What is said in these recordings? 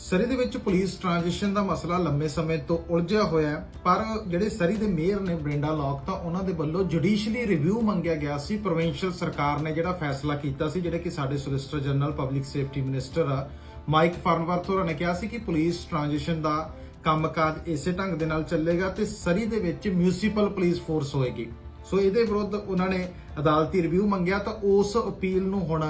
ਸਰੀ ਦੇ ਵਿੱਚ police transition ਦਾ ਮਸਲਾ ਲੰਮੇ ਸਮੇਂ ਤੋਂ ਉਲਝਿਆ ਹੋਇਆ ਹੈ, ਪਰ ਜਿਹੜੇ ਸਰੀ ਦੇ ਮੇਅਰ ਨੇ ਬ੍ਰਿੰਡਾ ਲੌਕ, ਤਾਂ ਉਹਨਾਂ ਦੇ ਵੱਲੋਂ ਜੁਡੀਸ਼ੀਅਲੀ ਰਿਵਿਊ ਮੰਗਿਆ ਗਿਆ ਸੀ। ਪ੍ਰੋਵਿੰਸ਼ੀਅਲ ਸਰਕਾਰ ਨੇ ਜਿਹੜਾ ਫੈਸਲਾ ਕੀਤਾ ਸੀ, ਜਿਹੜੇ ਕਿ ਸਾਡੇ solicitor general public safety minister ਆ ਮਾਈਕ ਫਾਰਨਵਰਥ ਹੋਰਾਂ ਨੇ ਕਿਹਾ ਸੀ ਕਿ ਪੁਲਿਸ ਟ੍ਰਾਂਜੀਸ਼ਨ ਦਾ ਕੰਮਕਾਜ ਇਸੇ ਢੰਗ ਦੇ ਨਾਲ ਚੱਲੇਗਾ ਤੇ ਸਰੀ ਦੇ ਵਿੱਚ ਮਿਊਨਿਸਪਲ ਪੁਲਿਸ ਫੋਰਸ ਹੋਏਗੀ। ਸੋ ਇਹਦੇ ਵਿਰੁੱਧ ਉਹਨਾਂ ਨੇ ਅਦਾਲਤੀ ਰਿਵਿਊ ਮੰਗਿਆ, ਤਾਂ ਉਸ ਅਪੀਲ ਨੂੰ ਹੁਣ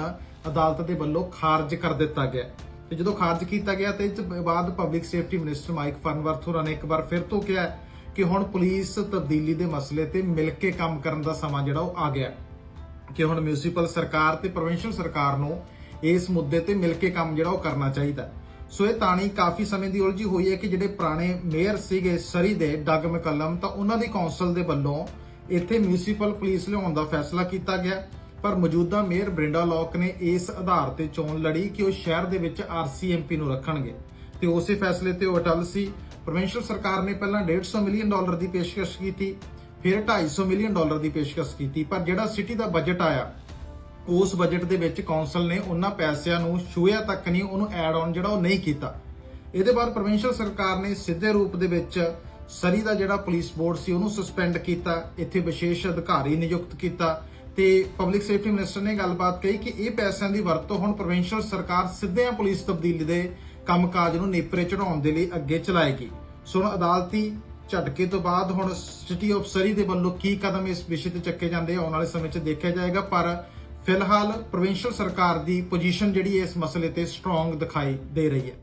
ਅਦਾਲਤ ਦੇ ਵੱਲੋਂ ਖਾਰਜ ਕਰ ਦਿੱਤਾ ਗਿਆ। ਤੇ ਜਦੋਂ ਖਾਰਜ ਕੀਤਾ ਗਿਆ ਤੇ ਇਸ ਤੋਂ ਬਾਅਦ public safety minister Mike Farnworth ਹੋਰਾਂ ਨੇ ਇੱਕ ਵਾਰ ਫਿਰ ਤੋਂ ਕਿਹਾ ਕਿ ਹੁਣ ਪੁਲਿਸ ਤਬਦੀਲੀ ਦੇ ਮਸਲੇ ਤੇ ਮਿਲ ਕੇ ਕੰਮ ਕਰਨ ਦਾ ਸਮਾਂ ਜਿਹੜਾ ਉਹ ਆ ਗਿਆ ਕਿ ਹੁਣ ਮਿਊਨਿਸਪਲ ਸਰਕਾਰ ਤੇ ਪ੍ਰੋਵਿੰਸ਼ੀਅਲ ਸਰਕਾਰ ਨੂੰ ਇਸ ਮੁੱਦੇ ਤੇ ਮਿਲ ਕੇ ਕੰਮ ਜਿਹੜਾ ਉਹ ਕਰਨਾ ਚਾਹੀਦਾ ਸੋ ਇਹ ਤਾਣੀ ਕਾਫੀ ਸਮੇਂ ਦੀ ਉਲਝੀ ਹੋਈ ਹੈ ਕਿ ਜਿਹੜੇ ਪੁਰਾਣੇ ਮੇਅਰ ਸੀਗੇ ਸਰੀ ਦੇ ਡੱਗ ਮਕਲਮ ਤਾਂ ਉਹਨਾਂ ਦੀ ਕੌਂਸਲ ਦੇ ਵੱਲੋਂ ਇੱਥੇ ਮਿਊਨਿਸਪਲ ਪੁਲਿਸ ਲਿਆਉਣ ਦਾ ਫੈਸਲਾ ਕੀਤਾ ਗਿਆ ਪਰ ਮੌਜੂਦਾ ਮੇਅਰ ਬ੍ਰਿੰਡਾ ਲੋਕ ਨੇ ਇਸ ਆਧਾਰ ਤੇ ਚੋਣ ਲੜੀ ਕਿ ਉਹ ਸ਼ਹਿਰ ਦੇ ਵਿੱਚ ਆਰਸੀਐਮਪੀ ਨੂੰ ਰੱਖਣਗੇ। ਤੇ ਉਸੇ ਫੈਸਲੇ ਤੇ ਉਹ ਅਟਲ ਸੀ। ਪ੍ਰੋਵਿੰਸ਼ੀਅਲ ਸਰਕਾਰ ਨੇ ਪਹਿਲਾਂ 150 ਮਿਲੀਅਨ ਡਾਲਰ ਦੀ ਪੇਸ਼ਕਸ਼ ਕੀਤੀ, ਫਿਰ 250 ਮਿਲੀਅਨ ਡਾਲਰ ਦੀ ਪੇਸ਼ਕਸ਼ ਕੀਤੀ। ਪਰ ਜਿਹੜਾ ਸਿਟੀ ਦਾ ਬਜਟ ਆਇਆ, ਉਸ ਬਜਟ ਦੇ ਵਿੱਚ ਕੌਂਸਲ ਨੇ ਉਹਨਾਂ ਪੈਸਿਆਂ ਨੂੰ ਛੂਇਆ ਤੱਕ ਨਹੀਂ, ਉਹਨੂੰ ਐਡ ਆਨ ਜਿਹੜਾ ਉਹ ਨਹੀਂ ਕੀਤਾ। ਇਹਦੇ ਬਾਅਦ ਪ੍ਰੋਵਿੰਸ਼ੀਅਲ ਸਰਕਾਰ ਨੇ ਸਿੱਧੇ ਰੂਪ ਦੇ ਵਿੱਚ ਸਰੀ ਦਾ ਜਿਹੜਾ ਪੁਲਿਸ ਬੋਰਡ ਸੀ, ਉਹਨੂੰ ਸਸਪੈਂਡ ਕੀਤਾ, ਇੱਥੇ ਵਿਸ਼ੇਸ਼ ਅਧਿਕਾਰੀ ਨਿਯੁਕਤ ਕੀਤਾ। ਤੇ ਪਬਲਿਕ ਸੇਫਟੀ ਮਿਨਿਸਟਰ ਨੇ ਗੱਲਬਾਤ ਕਹੀ ਕਿ ਇਹ ਪੈਸਿਆਂ ਦੀ ਵਰਤੋਂ ਹੁਣ ਪ੍ਰੋਵਿੰਸ਼ੀਅਲ ਸਰਕਾਰ ਸਿੱਧਿਆਂ ਪੁਲਿਸ ਤਬਦੀਲੀ ਦੇ ਕੰਮਕਾਜ ਨੂੰ ਨੇਪਰੇ ਚੜਾਉਣ ਦੇ ਲਈ ਅੱਗੇ ਚਲਾਏਗੀ। ਸੋ ਹੁਣ ਅਦਾਲਤੀ ਝਟਕੇ ਤੋਂ ਬਾਅਦ ਹੁਣ ਸਿਟੀ ਆਫ ਸਰੀ ਦੇ ਵੱਲੋਂ ਕੀ ਕਦਮ ਇਸ ਵਿਸ਼ੇ ਤੇ ਚੱਕੇ ਜਾਂਦੇ ਆਉਣ ਵਾਲੇ ਸਮੇਂ 'ਚ ਦੇਖਿਆ ਜਾਏਗਾ, ਪਰ ਫਿਲਹਾਲ ਪ੍ਰੋਵਿੰਸ਼ੀਅਲ ਸਰਕਾਰ ਦੀ ਪੋਜੀਸ਼ਨ ਜਿਹੜੀ ਇਸ ਮਸਲੇ ਤੇ ਸਟਰੋਂਗ ਦਿਖਾਈ ਦੇ ਰਹੀ ਹੈ।